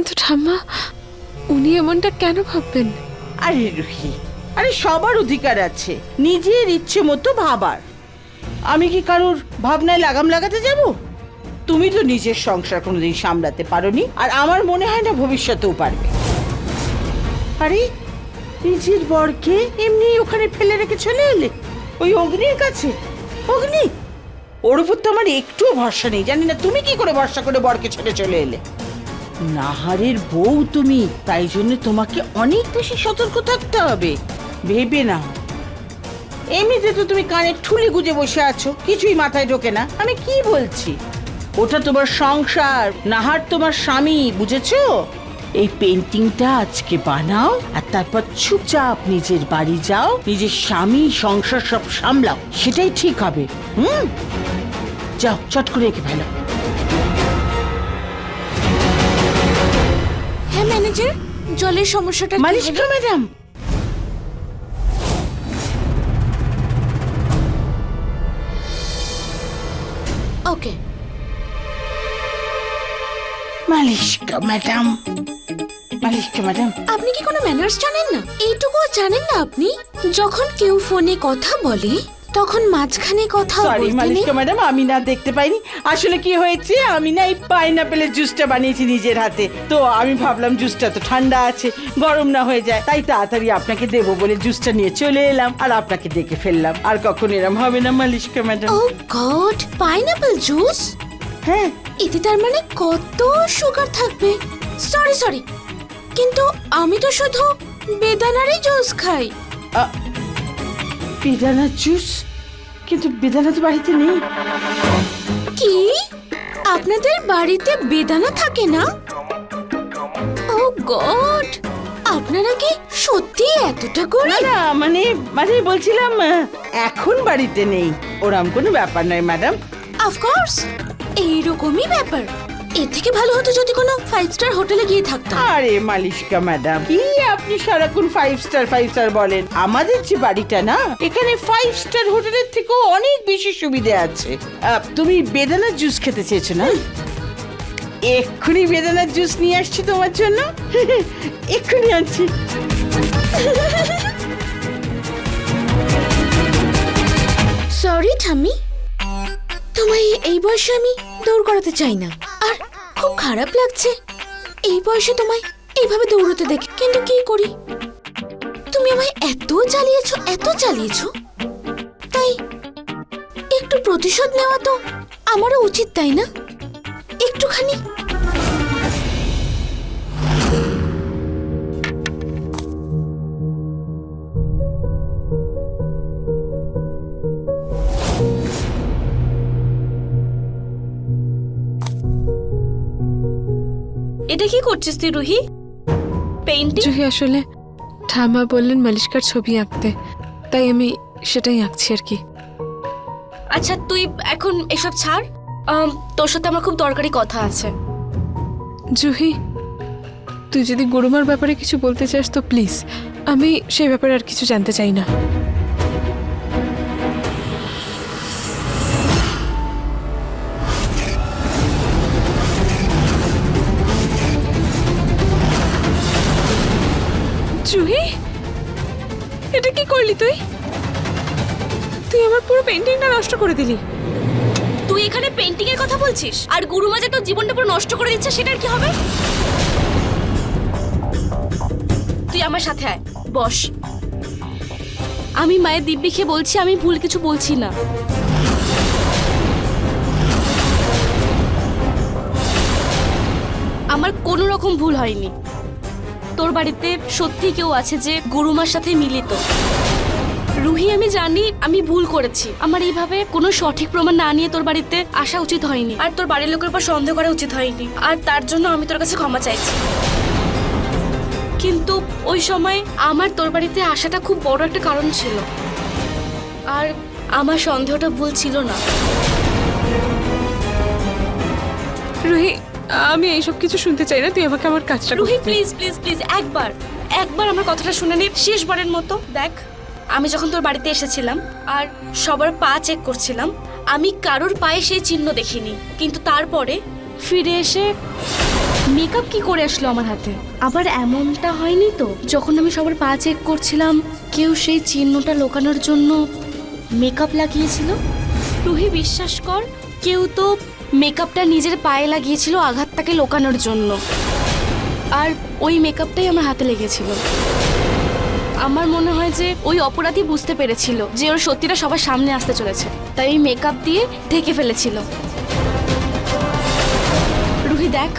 কিন্তু ঠাম্মা, উনি এমনটা কেন ভাববেন? আরে রুহি, আরে সবার অধিকার আছে, নিজের ইচ্ছে মতো ভাবার। আমি কি কারোর ভাবনায় লাগাম লাগাতে যাব? তুমি তো নিজের সংসার কোনোদিন সামলাতে পারোনি, আর আমার মনে হয় না ভবিষ্যতেও পারবে। আরে, নিজের বরকে এমনি ওখানে ফেলে রেখে চলে এলে? ওই অগ্নির কাছে? অগ্নি? ওর উপর তো আমার একটুও ভরসা নেই, জানি না তুমি কি করে ভরসা করে বরকে ছেড়ে চলে এলে? নাহারের বউ তুমি, তাই জন্য তোমাকে অনেক বেশি সতর্ক থাকতে হবে। ভেবে না এমনিতে তো তুমি কানে ঠুলি গুজে বসে আছো, কিছুই মাথায় ঢোকে না। আমি কি বলছি? ওটা তোমার সংসার, নাহার তোমার স্বামী, বুঝেছ? এই পেন্টিংটা আজকে বানাও, আর তারপর চুপচাপ নিজের বাড়ি যাও, নিজের স্বামী, সংসার সব সামলাও, সেটাই ঠিক হবে। হুম? যাও, চট করে এঁকে ফেলো। ম্যানেজার জলের সমস্যাটা Malishka madam. Okay. Malishka madam. Malishka madam. আপনি কি কোনো ম্যানার্স জানেন না? এইটুকুও জানেন না আপনি? যখন কেউ ফোনে কথা বলে তখন মাঝখানে কথা সরি বলতে নেই। মালিশকা ম্যাডাম আমি না দেখতে পাইনি। আসলে কি হয়েছে আমি না এই পাইনাপেলের জুসটা বানিয়েছি নিজের হাতে। তো আমি ভাবলাম জুসটা তো ঠান্ডা আছে গরম না হয়ে যায় তাই তাড়াতাড়ি আপনাকে দেবো বলে জুসটা নিয়ে চলে এলাম আর আপনাকে দেখে ফেললাম। আর কখন এরম হবে না Malishka madam oh god pineapple juice হ্যাঁ। এতে তার মানে কত সুগার থাকবে? সরি সরি কিন্তু আমি তো শুধু বেদানারই জুস খাই। আ- বেদানার জুস? কিন্তু বেদানা তো বাড়িতে নেই। কি? আপনাদের বাড়িতে বেদানা থাকে না? Oh god! আপনারা কি সত্যি এতটা না করে না মানে মানে বলছিলাম আহ, এখন বাড়িতে নেই। ওরম কোনো ব্যাপার নয় ম্যাডাম। অফকোর্স এইরকমই ব্যাপার। এর থেকে ভালো হতো যদি কোনো ফাইভ স্টার হোটেলে গিয়ে থাকতাম। আরে মালিশকা ম্যাডাম কি আপনি সারাক্ষণ ফাইভ স্টার ফাইভ স্টার বলেন? আমাদের যে বাড়িটা না এখানে ফাইভ স্টার হোটেলের থেকেও অনেক বেশি সুবিধে আছে। আহ, তুমি বেদানার জুস খেতে চেয়েছো না? এক্ষুনি বেদানার জুস নিয়ে আসছি তোমার জন্য। এক্ষুনি আনছি। সরি ঠাম্মি। তোমায় এই বয়সে আমি দৌড় করাতে চাই না। আর খুব খারাপ লাগছে। এই বয়সে তোমায় এইভাবে দৌড়তে দেখি, কিন্তু কি করি? তুমি আমায় এত চালিয়েছো এত চালিয়েছো। তাই একটু প্রতিশোধ নেওয়া তো আমারও উচিত, তাই না? একটুখানি এটা কি করছিস তুই রুহি? পেইন্টিং জুহি আসলে ঠাম্মা বললেন মালিশকার ছবি আঁকতে। তাই আমি সেটাই আঁকছি আর কি। আচ্ছা তুই এখন এসব ছাড়। তোর সাথে আমার খুব দরকারি কথা আছে। জুহি তুই যদি গুরুমার ব্যাপারে কিছু বলতে চাস তো প্লিজ আমি সেই ব্যাপারে আর কিছু জানতে চাই না। নষ্ট করে দিলি। তুই এখানে পেইন্টিং এর কথা বলছিস? আর গুরুমা যে তোর জীবনটা পুরো নষ্ট করে দিচ্ছে, সেটার কি হবে? তুই আমার সাথে আয়, বস। আমি মায়ের দিব্যি খেয়ে বলছি, আমি ভুল কিছু বলছি না। আমার কোনো রকম ভুল হয়নি। তোর বাড়িতে সত্যি কেউ আছে যে গুরুমার সাথে মিলিত? রুহি আমি জানি আমি ভুল করেছি। আমার এইভাবে কোনো সঠিক প্রমাণ না নিয়ে তোর বাড়িতে আসা উচিত হয়নি। আর তোর বাড়ির লোকের উপর সন্দেহ করা উচিত হয়নি। আর তার জন্য আমি তোর কাছে ক্ষমা চাইছি। কিন্তু ওই সময় আমার তোর বাড়িতে আসাটা খুব বড় একটা কারণ ছিল। আর আমার সন্দেহটা ভুল ছিল না। রুহি আমি এইসব কিছু শুনতে চাই না। তুই আমাকে আমার কাজটা রুহি প্লিজ প্লিজ প্লিজ একবার একবার আমার কথাটা শুনে নে। শেষবারের মতো দেখ। আমি যখন তোর বাড়িতে এসেছিলাম আর সবার পা চেক করছিলাম আমি কারোর পায়ে সেই চিহ্ন দেখিনি। কিন্তু তারপরে ফিরে এসে মেকআপ কি করে আসলো আমার হাতে? আবার এমনটা হয়নি তো? যখন আমি সবার পা চেক করছিলাম কেউ সেই চিহ্নটা লোকানোর জন্য মেকআপ লাগিয়েছিল? রুহি বিশ্বাস কর কেউ তো মেকআপটা নিজের পায়ে লাগিয়েছিল আঘাতটাকে লোকানোর জন্য। আর ওই মেকআপটাই আমার হাতে লেগেছিল। আমার মনে হয় যে ওই অপরাধী বুঝতে পেরেছিল যে ওর সত্যিটা সবার সামনে আসতে চলেছে। তাই ওই মেকআপ দিয়ে ঢেকে ফেলেছিল। রুহি, দেখ,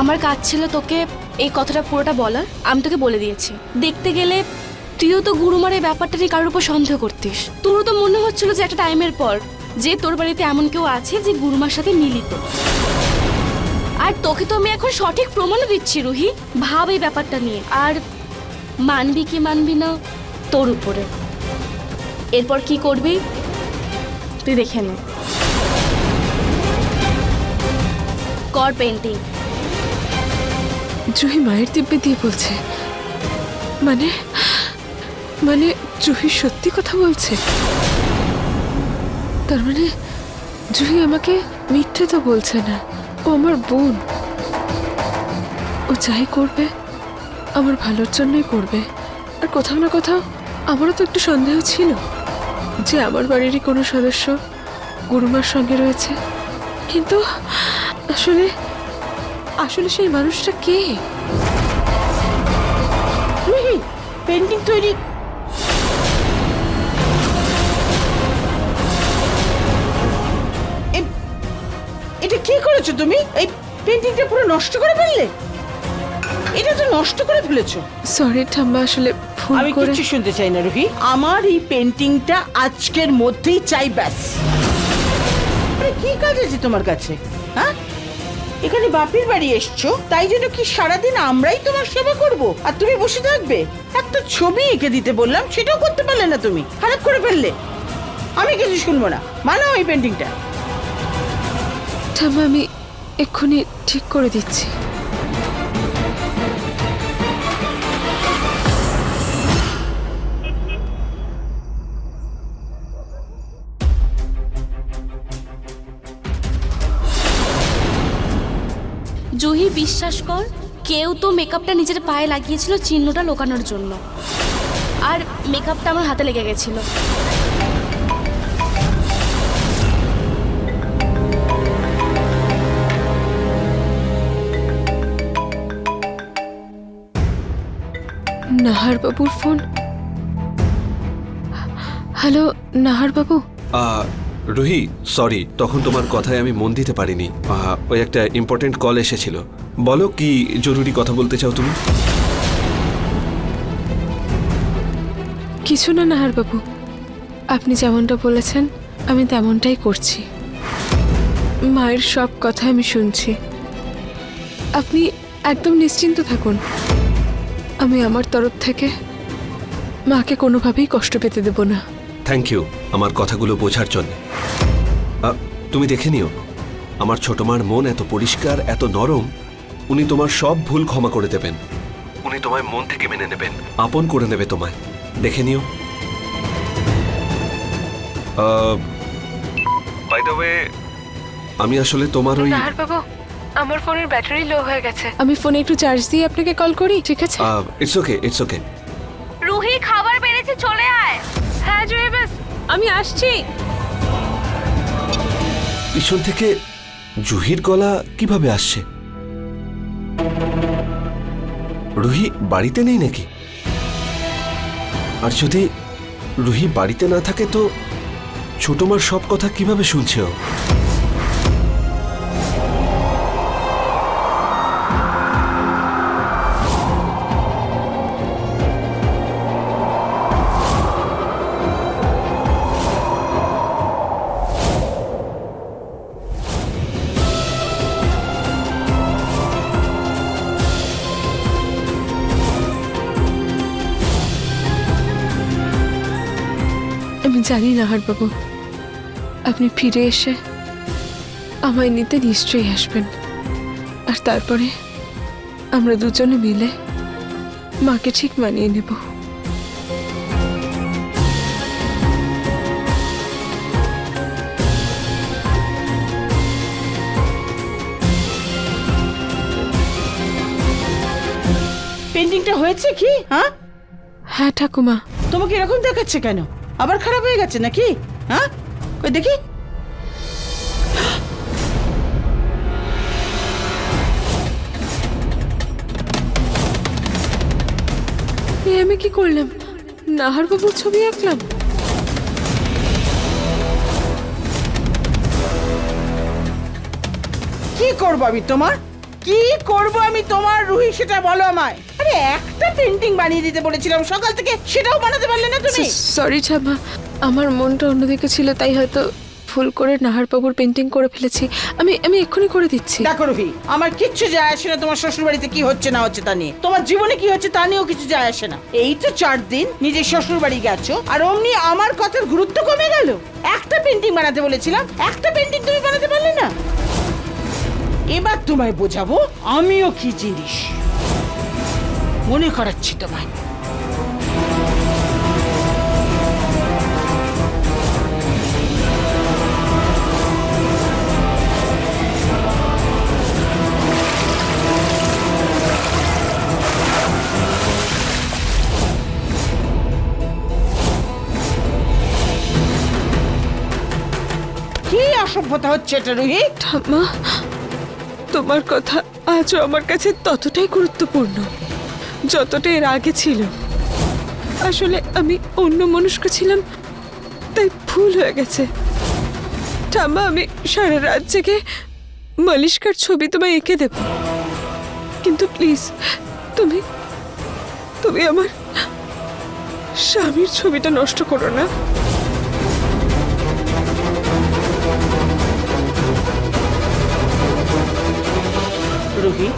আমার কাজ ছিল তোকে এই কথাটা পুরোটা বলার। আমি তোকে বলে দিয়েছি। দেখতে গেলে তুইও তো গুরুমার এই ব্যাপারটা নিয়ে কারোর উপর সন্দেহ করতিস। তোরও তো মনে হচ্ছিল যে একটা টাইমের পর যে তোর বাড়িতে এমন কেউ আছে যে গুরুমার সাথে মিলিত। আর তোকে তো আমি এখন সঠিক প্রমাণও দিচ্ছি রুহি। ভাব এই ব্যাপারটা নিয়ে। আর মানবি কি মানবি না, তোর উপরে। এরপর কি করবি? তুই দেখে নে। কর পেন্টিং জুহি মায়ের দিব্যে দিয়ে বলছে। মানে মানে জুহি সত্যি কথা বলছে? তার মানে জুহি আমাকে মিথ্যে তো বলছে না। ও আমার বোন। ও যাই করবে আমার ভালোর জন্যই করবে। আর কোথাও না কোথাও আমারও তো একটু সন্দেহ ছিল যে আমার বাড়িরই কোনো সদস্য গুরুমার সঙ্গে রয়েছে। কিন্তু আসলে আসলে সেই মানুষটা কে? পেন্টিং তৈরি। এটা কি করেছ তুমি? এই পেন্টিংটা পুরো নষ্ট করে ফেললে? এটা তো নষ্ট করে ফেলেছো। সরি ঠাম্মা আসলে ভুল আমি করে কিচ্ছু শুনতে চাই না রুহি। আমার এই পেন্টিংটা আজকের মধ্যেই চাই ব্যাস। আরে কি কাজ আছে তোমার কাছে? হ্যাঁ? এখানে বাপির বাড়ি এসছো তাই জন্য কি সারাদিন আমরাই তোমার সেবা করব? আর তুমি বসে থাকবে? একটা ছবি এঁকে দিতে বললাম সেটাও করতে পারলে না তুমি। খারাপ করে ফেললে। আমি কিছু শুনব না। মানাও এই পেন্টিংটা ঠাম্মা আমি এক্ষুনি ঠিক করে দিচ্ছি। জুহি বিশ্বাস কর কেউ তো মেকআপটা নিজের পায়ে লাগিয়েছিল চিহ্নটা লোকানোর জন্য। আর মেকআপটা আমার হাতে লেগে গেছিল। নাহার বাবুর ফোন। হ্যালো নাহার বাবু। রুহি সরি তখন তোমার কথায় আমি মন দিতে পারিনি। ওই একটা ইম্পর্টেন্ট কল এসেছিল। বলো কি জরুরি কথা বলতে চাও তুমি? কিছু না নাহার বাবু। আপনি যেমনটা বলেছেন আমি তেমনটাই করছি। মায়ের সব কথা আমি শুনছি। আপনি একদম নিশ্চিন্ত থাকুন। আমি আমার তরফ থেকে মাকে কোনোভাবেই কষ্ট পেতে দেব না। থ্যাংক ইউ আমার কথাগুলো বোঝার জন্য। তুমি দেখে নিও আমার ছোট মার মন এত পরিষ্কার এত নরম উনি তোমার সব ভুল ক্ষমা করে দেবেন। উনি তোমায় মন থেকে মেনে নেবেন আপন করে নেবে তোমায়। দেখে নিও। বাই দ্য ওয়ে আমি আসলে তোমার ওই নাহার বাবু আমার ফোনের ব্যাটারি লো হয়ে গেছে। আমি ফোনে একটু চার্জ দিয়ে আপনাকে কল করি ঠিক আছে? It's okay it's okay Ruhi খাবার বেড়েছে চলে আয়। হ্যাঁ জয় বাস আমি আসছি। পিছন থেকে জুহির গলা কীভাবে আসছে? রুহি বাড়িতে নেই নাকি? আর যদি রুহি বাড়িতে না থাকে তো ছোটমার সব কথা কীভাবে শুনছে ও? জানি না হারবাবু। আপনি ফিরে এসে আমায় নিতে নিশ্চয়ই আসবেন। আর তারপরে আমরা দুজনে মিলে মাকে ঠিক মানিয়ে নেব। পেন্টিংটা হয়েছে কি হ্যাঁ? হ্যাঁ ঠাকুমা। তোমাকে এরকম দেখাচ্ছে কেন? আবার খারাপ হয়ে গেছে নাকি? হ্যাঁ? কই দেখি। আমি কি করলাম? নাহার বাবুর ছবি আঁকলাম? কি করব আমি তোমার? কি করব আমি তোমার রুহি সেটা বলো আমায়। আরে একটা পেন্টিং বানিয়ে দিতে বলেছিলাম সকাল থেকে সেটাও বানাতে পারলে না তুমি? সরি ঠাম্মা আমার মনটা অন্যদিকে ছিল তাই হয়তো ভুল করে নাহার বাবুর পেন্টিং করে ফেলেছি। আমি আমি এক্ষুনি করে দিচ্ছি। দেখো রুহি আমার কিচ্ছু যায় আসে না তোমার শ্বশুর বাড়িতে কি হচ্ছে না হচ্ছে তা নিয়ে। তোমার জীবনে কি হচ্ছে তা নিয়েও কিছু যায় আসে না। এই তো চার দিন নিজের শ্বশুর বাড়ি গেছো আর অমনি আমার কথার গুরুত্ব কমে গেল। একটা পেন্টিং বানাতে বলেছিলাম একটা পেন্টিং তুমি বানাতে পারলে না? এবার তোমায় বোঝাবো আমিও কি জিনিস। মনে করাচ্ছি তোমায় অসভ্যতা হচ্ছে এটা রুহি ঠাম্মা, তোমার কথা আজও আমার কাছে ততটাই গুরুত্বপূর্ণ। যতটা এর আগে ছিল আসলে আমি অন্য মনস্ক ছিলাম, তাই ভুল হয়ে গেছে। ঠাম্মা, আমি সারা রাত জেগে মালিশকার ছবি তোমায় এঁকে দেব। কিন্তু প্লিজ, তুমি তুমি আমার স্বামীর ছবিটা নষ্ট করো না। রুহি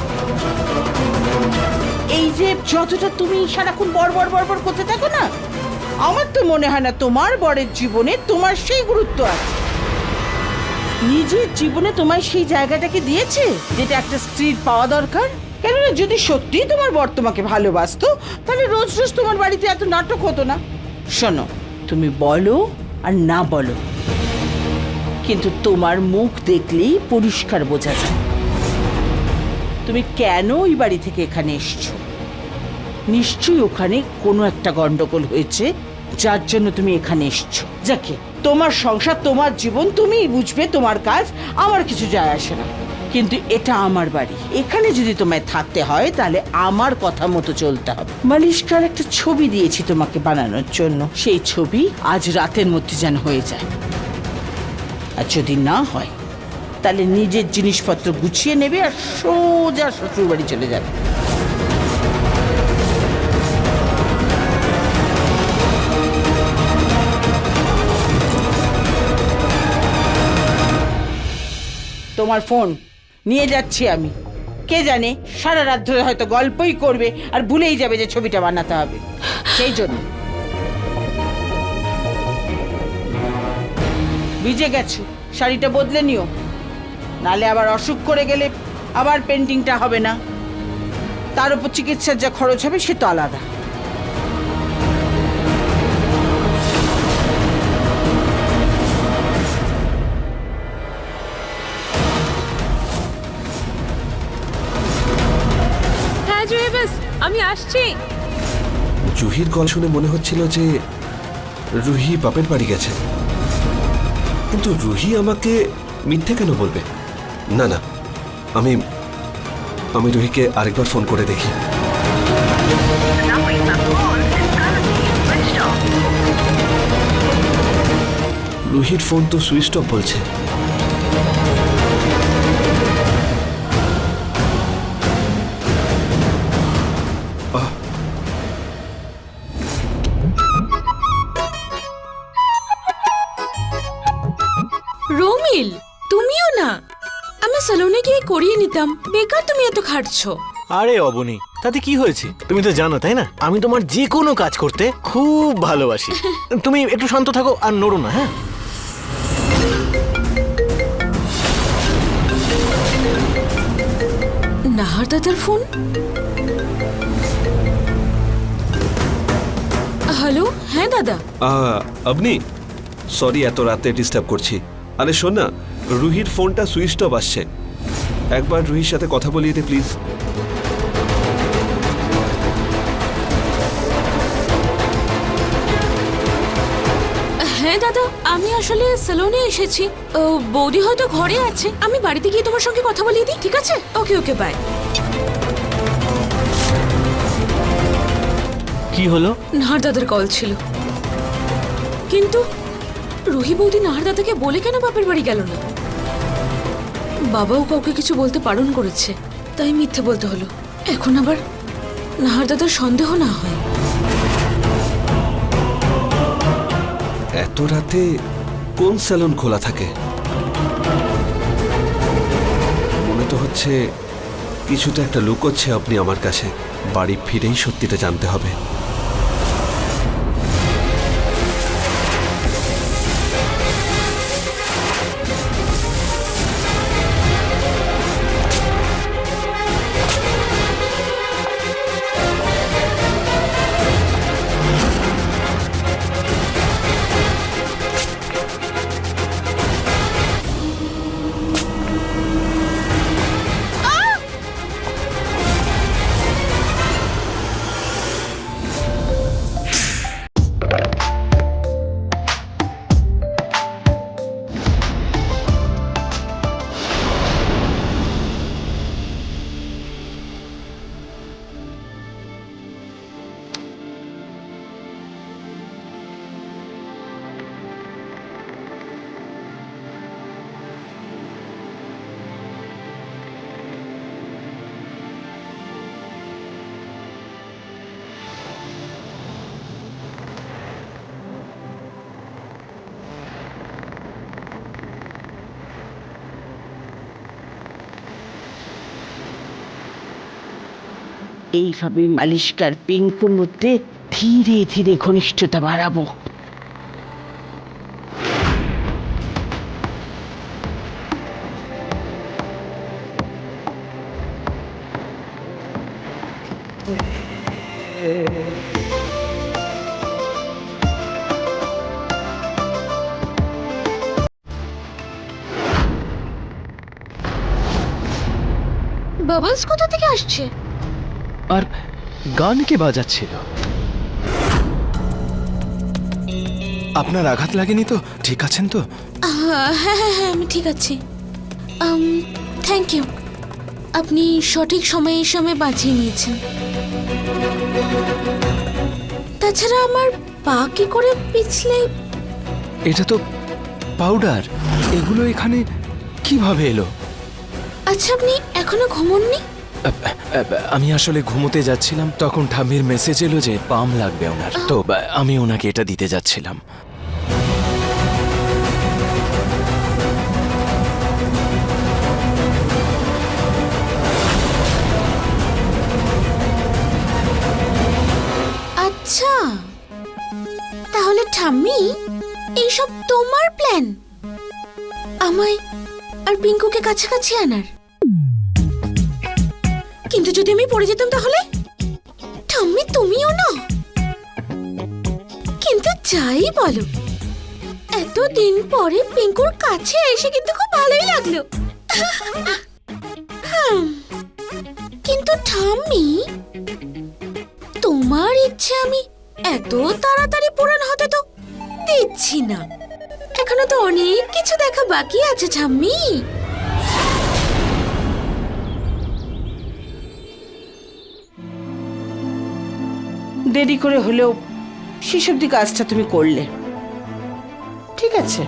এই যে যতটা তুমি সারাক্ষণ বড় বড় বড় করতে থাকো না, আমার তো মনে হয় না তোমার বরের জীবনে তোমার সেই গুরুত্ব আছে। নিজের জীবনে তোমায় সেই জায়গাটাকে দিয়েছে যেটা একটা স্ত্রীর পাওয়া দরকার? কেননা যদি সত্যি তোমার বর তোমাকে ভালোবাসতো, তাহলে রোজ রোজ তোমার বাড়িতে এত নাটক হতো না। শোনো, তুমি বলো আর না বলো। কিন্তু তোমার মুখ দেখলেই পরিষ্কার বোঝা যায়। তুমি কেন ওই বাড়ি থেকে এখানে এসছো? নিশ্চয়ই ওখানে কোনো একটা গন্ডগোল হয়েছে, যার জন্য তুমি এখানে এসছো। যাকে, তোমার সংসার, তোমার জীবন, তুমিই বুঝবে, তোমার কাজ, আমার কিছু যায় আসে না। কিন্তু এটা আমার বাড়ি। এখানে যদি তোমায় থাকতে হয়, তাহলে আমার কথা মতো চলতে হবে। মালিশকার একটা ছবি দিয়েছি তোমাকে বানানোর জন্য। সেই ছবি আজ রাতের মধ্যে যেন হয়ে যায়। আর যদি না হয়, তাহলে নিজের জিনিসপত্র গুছিয়ে নেবে আর সোজা শ্বশুর বাড়ি চলে যাবে। তোমার ফোন। নিয়ে যাচ্ছি আমি। কে জানে, সারা রাত ধরে হয়তো গল্পই করবে আর ভুলেই যাবে যে ছবিটা বানাতে হবে। সেই জন্য। ভিজে গেছো, শাড়িটা বদলে নিও। নালে আবার অসুখ করে গেলে আবার পেন্টিংটা হবে না। তার উপর চিকিৎসার যা খরচ হবে সে তো আলাদা। আসছি? জুহির গল শুনে মনে হচ্ছিল যে রুহি বাপের বাড়ি গেছে। কিন্তু রুহি আমাকে মিথ্যে কেন বলবে? না না, আমি আমি রুহিকে আরেকবার ফোন করে দেখি। রুহির ফোন তো সুইচ অফ বলছে। করিয়ে নিতাম। বেকার তুমি এত খাটছো। আরে অবনি তাতে কি হয়েছে? তুমি তো জানো তাই না? আমি তোমার যে কোনো কাজ করতে খুব ভালোবাসি। তুমি একটু শান্ত থাকো আর নড়ো না হ্যাঁ? নাহার দাদার ফোন? হ্যালো হ্যাঁ দাদা? আহ, আপনি সরি এত রাতে ডিস্টার্ব করছি। আরে শোন না রুহির ফোনটা সুইচ অফ আসছে। একবার রুহির সাথে কথা বলিয়ে দে প্লিজ। হ্যাঁ দাদা আমি আসলে সেলুনে এসেছি। ও, বৌদি হয়তো ঘরে আছে। আমি বাড়িতে গিয়ে তোমার সঙ্গে কথা বলিয়ে দিই ঠিক আছে? ওকে ওকে বাই কি হলো? নাহার দাদার কল ছিল। কিন্তু রুহি বৌদি নাহার দাদাকে বলে কেন বাপের বাড়ি গেল না? বাবাও কাউকে কিছু বলতে বারণ করেছে, তাই মিথ্যে বলতে হলো। এখন আবার নাহার দাদার সন্দেহ না হয়। এত রাতে কোন স্যালন খোলা থাকে? মনে তো হচ্ছে কিছু তো একটা লুকোচ্ছে আপনি আমার কাছে। বাড়ি ফিরেই সত্যিটা জানতে হবে। এইভাবে মালিশকার পিঙ্কুর মধ্যে ধীরে ধীরে ঘনিষ্ঠতা বাড়াবো। বাবলস কোথা থেকে আসছে? আর গান কে বাজাচ্ছিল? আপনার আঘাত লাগেনি তো? ঠিক আছেন তো? হ্যাঁ হ্যাঁ হ্যাঁ আমি ঠিক আছি। থ্যাংক ইউ আপনি সঠিক সময়ে সময় বাঁচিয়ে নিয়েছেন। তাছাড়া আমার পা কি করে পিছলে? এটা তো পাউডার এগুলো এখানে কীভাবে এলো? আচ্ছা আপনি এখনও ঘুমননি? আমি আসলে ঘুমোতে যাচ্ছিলাম, তখন ঠাম্মির মেসেজ এলো যে পাম লাগবে ওনার। তো, আমি ওনাকে এটা দিতে যাচ্ছিলাম। আচ্ছা। তাহলে ঠাম্মি, এইসব তোমার প্ল্যান আমায় আর পিঙ্কুকে কাছাকাছি আনার। কিন্তু যদি আমি পড়ে যেতাম তাহলে? ঠাম্মি, তুমিও না। কিন্তু যাই বলো, এতদিন পরে পিঙ্কুর কাছে এসে কিন্তু খুব ভালোই লাগল। কিন্তু ঠাম্মি, তোমার ইচ্ছে আমি এত তাড়াতাড়ি পূরণ হতে তো দিচ্ছি না। এখনও তো অনেক কিছু দেখা বাকি আছে, ঠাম্মি। দেরি করে হলেও সেসবদি কাজটা তুমি করলে। ঠিক আছে।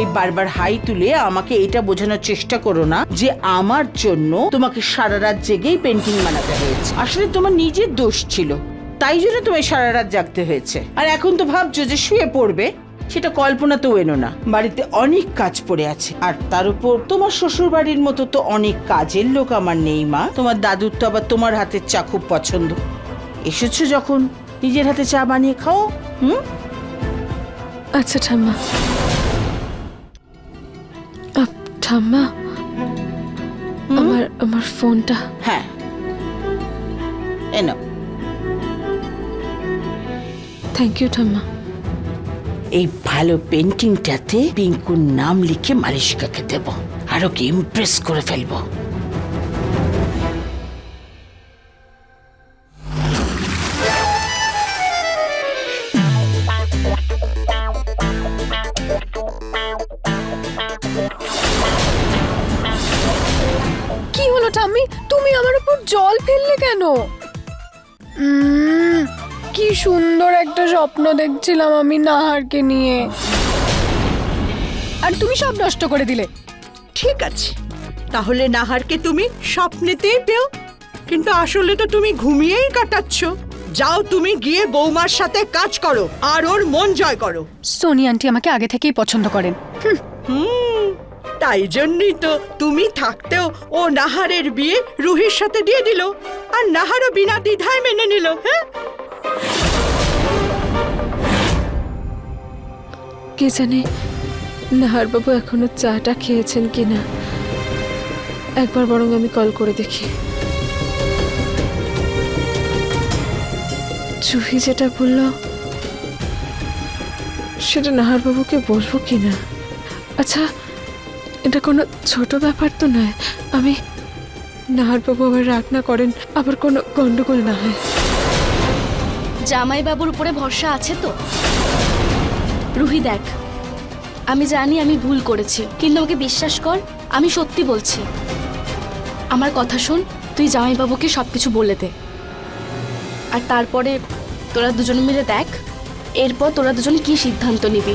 এই বারবার হাই তুলে আমাকে এটা বোঝানোর চেষ্টা করো না যে আমার জন্য তোমাকে সারা রাত জেগেই পেন্টিং বানাতে হয়েছে। আসলে তোমার নিজের দোষ ছিল, তাই জন্য তোমায় সারা রাত জাগতে হয়েছে। আর এখন তো ভাবছ যে শুয়ে পড়বে। সেটা কল্পনাতেও এনো না। বাড়িতে অনেক কাজ পড়ে আছে। আর তার উপর তোমার শ্বশুর বাড়ির মতো তো অনেক কাজের লোক আমার নেই মা। তোমার দাদুর তো আবার তোমার হাতের চা খুব পছন্দ। এসেছ যখন? নিজের হাতে চা বানিয়ে খাও হুম? আচ্ছা ঠাম্মা। আপ, ঠাম্মা? আমার আমার ফোনটা। হ্যাঁ। এনো থ্যাংক ইউ ঠাম্মা। এই ভালো পেন্টিংটাতে পিঙ্কুর নাম লিখে মালিশিকাকে দেব আর ওকে ইমপ্রেস করে ফেলব। কি হলো টামি তুমি আমার উপর জল ফেললে কেন? সুন্দর একটা স্বপ্ন দেখছিলাম আমি নাহারকে নিয়ে। আর তুমি সব নষ্ট করে দিলে। ঠিক আছে। তাহলে নাহারকে তুমি স্বপ্নেতেই পেও। কিন্তু আসলে তো তুমি ঘুমিয়েই কাটাচ্ছ। যাও তুমি গিয়ে বৌমার সাথে কাজ করো আর ওর মন জয় করো। সোনি আন্টি আমাকে আগে থেকেই পছন্দ করেন। হুম তাই জন্যই তো তুমি থাকতেও ও নাহারের বিয়ে রুহির সাথে দিয়ে দিল। আর নাহারও বিনা দ্বিধায় মেনে নিল হ্যাঁ? কে জানে নাহারবাবু এখনও চাটা খেয়েছেন কি না একবার বরং আমি কল করে দেখি। জুহি যেটা বলল, সেটা নাহারবাবুকে বলব কি না আচ্ছা এটা কোনো ছোট ব্যাপার তো নয়। আমি নাহারবাবু আবার রাগ না করেন, আবার কোনো গন্ডগোল না হয়। জামাইবাবুর উপরে ভরসা আছে তো? রুহি দেখ। আমি জানি আমি ভুল করেছি, কিন্তু আমাকে বিশ্বাস কর, আমি সত্যি বলছি। আমার কথা শোন, তুই জামাইবাবুকে সব কিছু বলে দে। আর তারপরে তোরা দুজন মিলে দেখ, এরপর তোরা দুজন কি সিদ্ধান্ত নিবি।